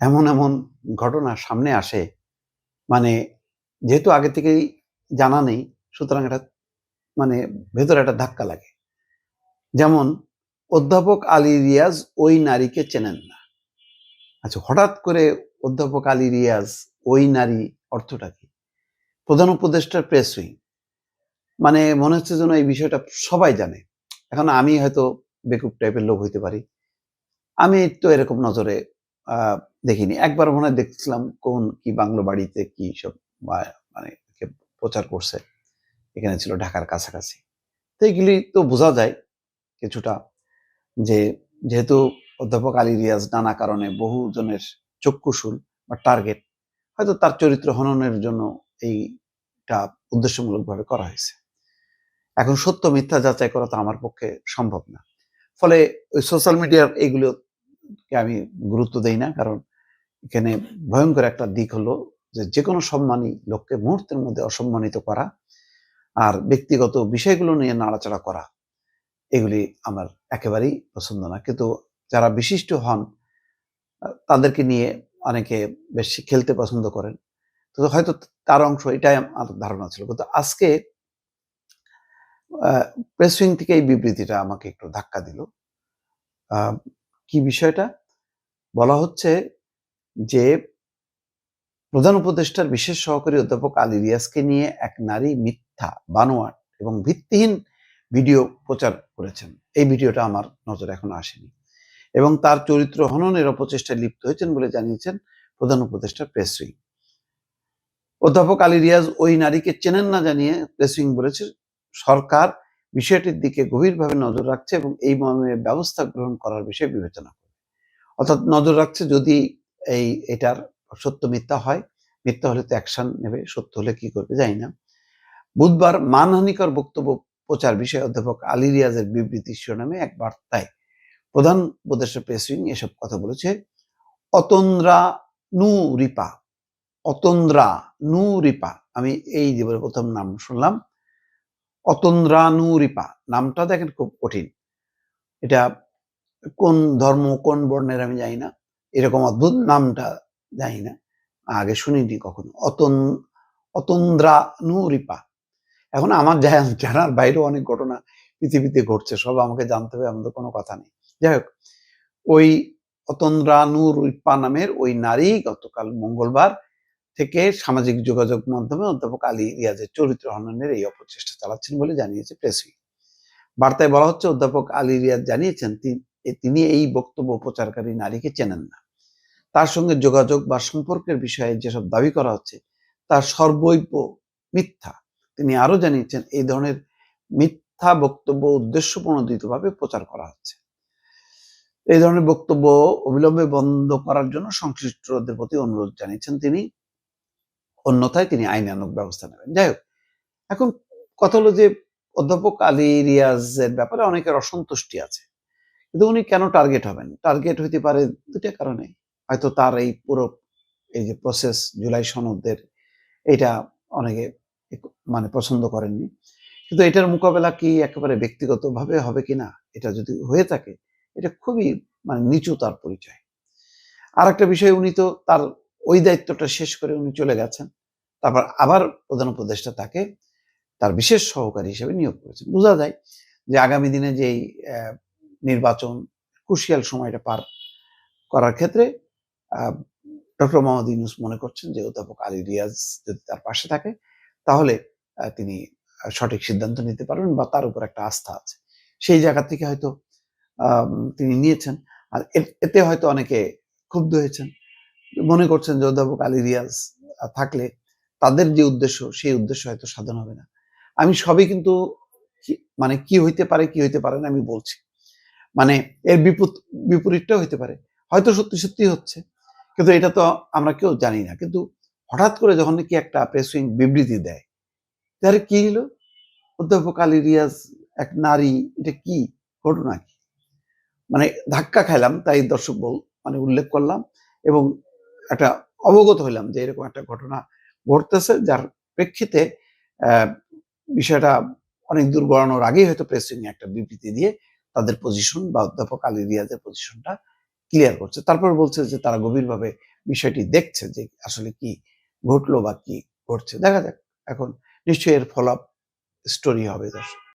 এমন এমন ঘটনা সামনে আসে। মানে যেহেতু আগে থেকেই জানা নেই, সুতরাং এটা মানে ভেতরে একটা ধাক্কা লাগে। যেমন, অধ্যাপক আলী রিয়াজ ওই নারীকে চেনেন না। আচ্ছা হঠাৎ করে অধ্যাপক আলী রিয়াজ ওই নারী অর্থটা কি? প্রধান উপদেষ্টার প্রেস উইং। মানে মনে হচ্ছে যেন এই বিষয়টা সবাই জানে। এখন আমি হয়তো বেকুব টাইপের লোক হইতে পারি। আমি তো এরকম নজরে দেখিনি। একবার মনে হয় দেখছিলাম কোন কি বাংলো বাড়িতে কি সব মানে প্রচার করছে। এখানে ছিল ঢাকার কাছাকাছি। তো এগুলি তো বোঝা যায় কিছুটা যে যেহেতু অধ্যাপক আলী রিয়াজ নানা কারণে বহু জনের চক্ষুশুল বা টার্গেট, হয়তো তার চরিত্র হননের জন্য এইটা উদ্দেশ্যমূলকভাবে করা হয়েছে। এখন সত্য মিথ্যা যাচাই করা তো আমার পক্ষে সম্ভব না। ফলে ওই সোশ্যাল মিডিয়ার এইগুলোকে আমি গুরুত্ব দেই না, কারণ এখানে ভয়ঙ্কর একটা দিক হলো যে যে কোনো সম্মানী লোককে মুহূর্তের মধ্যে অসম্মানিত করা আর ব্যক্তিগত বিষয়গুলো নিয়ে নাড়াচাড়া করা, এগুলি আমার একেবারেই পছন্দ না। কিন্তু যারা বিশিষ্ট হন, তাদেরকে নিয়ে অনেকে বেশি খেলতে পছন্দ করেন। তো হয়তো তার অংশ এটাই আমার ধারণা ছিল। কিন্তু আজকে প্রেস থেকে এই বিবৃতিটা আমাকে একটু ধাক্কা দিল। কি বিষয়টা? বলা হচ্ছে যে প্রধান উপদেষ্টার বিশেষ সহকারী অধ্যাপক আলী রিয়াজকে নিয়ে এক নারী মিথ্যা, বানোয়াট এবং ভিত্তিহীন ভিডিও প্রচার করেছেন। এই ভিডিওটা আমার নজরে এখন আসেনি এবং তার চরিত্র হননের অপচেষ্টায় লিপ্ত হয়েছেন বলে জানিয়েছেন প্রধান উপদেষ্টা প্রেস উইং। অধ্যাপক আলী রিয়াজ ওই নারীকে চেনেন না জানিয়ে প্রেস উইং বলেছে, সরকার বিষয়টির দিকে গভীরভাবে নজর রাখছে এবং এই মর্মে ব্যবস্থা গ্রহণ করার বিষয়ে বিবেচনা করবে। অর্থাৎ নজর রাখছে যদি এই এটার সত্য মিথ্যা হয়। মিথ্যা হলে তো অ্যাকশন নেবে, সত্য হলে কি করবে জানি না। বুধবার মানহানিকর বক্তব্য, প্রচার বিষয়ে অধ্যাপক আলী রিয়াজের বিবৃতি শিরোনামে এক বার্তায় প্রধান উপদেষ্টা প্রেস এসব কথা বলেছে। অতন্দ্রা নু রিপা, অতন্দ্রা নু রিপা, আমি এই জীবনের প্রথম নাম শুনলাম। অতন্দ্রা নু রিপা, নামটা দেখেন খুব কঠিন। এটা কোন ধর্ম, কোন বর্ণের আমি জানি না। এরকম অদ্ভুত নামটা জানি না, আগে শুনিনি কখনো। অতন অতন্দ্রা নু রিপা এখন আমার জানার বাইরেও অনেক ঘটনা পৃথিবীতে ঘটছে, সব আমাকে জানতে হবে আমাদের কোনো কথা নেই। যাই হোক, ওই অতন্দ্রা নূর রিপা নামের ওই নারী গতকাল মঙ্গলবার থেকে সামাজিক যোগাযোগ মাধ্যমে অধ্যাপক আলী রিয়াজের চরিত্র হননের এই অপচেষ্টা চালাচ্ছেন বলে জানিয়েছে প্রেস। বার্তায় বলা হচ্ছে, অধ্যাপক আলী রিয়াজ জানিয়েছেন তিনি এই বক্তব্য প্রচারকারী নারীকে চেনেন না। তার সঙ্গে যোগাযোগ বা সম্পর্কের বিষয়ে যেসব দাবি করা হচ্ছে, তার সর্বৈব মিথ্যা। তিনি আরও জানিয়েছেন, এই ধরনের মিথ্যা বক্তব্য উদ্দেশ্যপ্রণোদিতভাবে প্রচার করা হচ্ছে। এই ধরনের বক্তব্য অবিলম্বে বন্ধ করার জন্য সংশ্লিষ্টদের প্রতি অনুরোধ জানিয়েছেন তিনি। অন্যথায় তিনি আইনানুগ ব্যবস্থা নেবেন। যাই হোক, এখন কথা হলো যে অধ্যাপক আলী রিয়াজের ব্যাপারে অনেকের অসন্তুষ্টি আছে। কিন্তু উনি কেন টার্গেট হবেন? টার্গেট হইতে পারে দুটা কারণে। হয়তো তার এই পুরো, এই যে প্রসেস জুলাই সনদের এটা অনেকে মানে পছন্দ করেননি। কিন্তু এটার মোকাবেলা কি একেবারে ব্যক্তিগতভাবে হবে কিনা এটা যদি হয়ে থাকে, এটা খুবই মানে নিচু তার পরিচয়। আর একটা বিষয়, উনি তো তার ওই দায়িত্বটা শেষ করে উনি চলে গেছেন। তারপর আবার প্রধান উপদেষ্টা তাকে তার বিশেষ সহকারী হিসেবে নিয়োগ করেছেন। বোঝা যায় যে আগামী দিনে যেই নির্বাচন ক্রুশিয়াল সময়টা পার করার ক্ষেত্রে ডক্টর মোহাম্মদ ইউনুস মনে করছেন যে অধ্যাপক আলী রিয়াজ যদি তার পাশে থাকে, তাহলে তিনি সঠিক সিদ্ধান্ত নিতে পারবেন বা তার উপর একটা আস্থা আছে। সেই জায়গা থেকে হয়তো তিনি নিয়েছেন। আর এতে হয়তো অনেকে ক্ষুব্ধ হয়েছেন। মনে করছেন যে অধ্যাপক আলী রিয়াজ থাকলে তাদের যে উদ্দেশ্য, সেই উদ্দেশ্য হয়তো সাধন হবে না। আমি সবই কিন্তু মানে কি হইতে পারে, কি হইতে পারে না আমি বলছি। মানে এর বিপরীত, বিপরীতটাও হইতে পারে। হয়তো সত্যি সত্যি হচ্ছে। কিন্তু এটা তো আমরা কেউ জানি না। কিন্তু হঠাৎ করে যখন নাকি একটা প্রেস বিবৃতি দেয়, তাহলে কি হলো? অধ্যাপক আলী রিয়াজ এক নারী, এটা কি ঘটনা কি? মানে ধাক্কা খাইলাম, তাই দর্শক বল মানে উল্লেখ করলাম এবং একটা অবগত হইলাম যে এরকম একটা ঘটনা ঘটতেছে, যার প্রেক্ষিতে বিষয়টা অনেক দূর গড়ানোর আগেই হয়তো প্রেস একটা বিবৃতি দিয়ে তাদের পজিশন বা অধ্যাপক আলী রিয়াজের পজিশনটা ক্লিয়ার করছে। তারপর বলছে যে তারা গভীরভাবে বিষয়টি দেখছে যে আসলে কি ঘটলো বা কি ঘটছে। দেখা যাক, এখন নিশ্চয়ই এর ফলাপ স্টোরি হবে দর্শক।